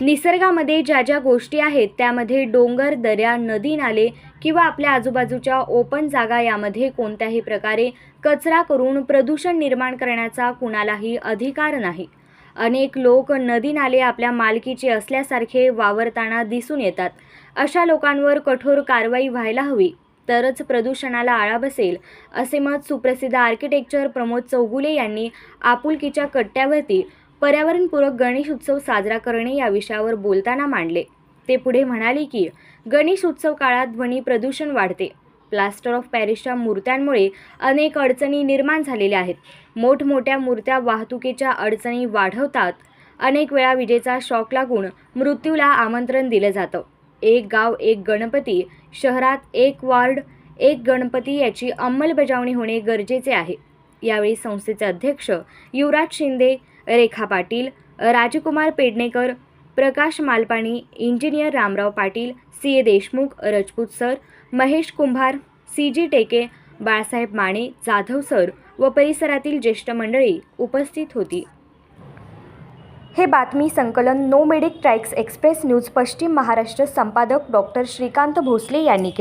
निसर्गामध्ये ज्या ज्या गोष्टी आहेत त्यामध्ये डोंगर दऱ्या नदी नाले किंवा आपल्या आजूबाजूच्या ओपन जागा यामध्ये कोणत्याही प्रकारे कचरा करून प्रदूषण निर्माण करण्याचा कुणालाही अधिकार नाही. अनेक लोक नदी नाले आपल्या मालकीचे असल्यासारखे वावरताना दिसून येतात. अशा लोकांवर कठोर कारवाई व्हायला हवी तरच प्रदूषणाला आळा बसेल असे मत सुप्रसिद्ध आर्किटेक्चर प्रमोद चौगुले यांनी आपुलकीच्या कट्ट्यावरती पर्यावरणपूरक गणेश उत्सव साजरा करणे या विषयावर बोलताना मांडले. ते पुढे म्हणाले की गणेश उत्सव काळात ध्वनी प्रदूषण वाढते. प्लास्टर ऑफ पॅरिसच्या मूर्त्यांमुळे अनेक अडचणी निर्माण झालेल्या आहेत. मोठमोठ्या मूर्त्या वाहतुकीच्या अडचणी वाढवतात. अनेक वेळा विजेचा शॉक लागून मृत्यूला आमंत्रण दिलं जातं. एक गाव एक गणपती शहरात एक वार्ड एक गणपती याची अंमलबजावणी होणे गरजेचे आहे. यावेळी संस्थेचे अध्यक्ष Yuvraj Shinde Rekha Patil Rajkumar Pednekar Prakash Malpani engineer Ramrao Patil C A Deshmukh Rajput sir Mahesh Kumbhar C G Teke Balasaheb Mane Jadhav sir व परिसरातील ज्येष्ठ मंडळी उपस्थित होती. हे बातमी संकलन नो मेडिक ट्राईक्स एक्सप्रेस न्यूज पश्चिम महाराष्ट्र संपादक डॉक्टर श्रीकांत भोसले यांनी केले.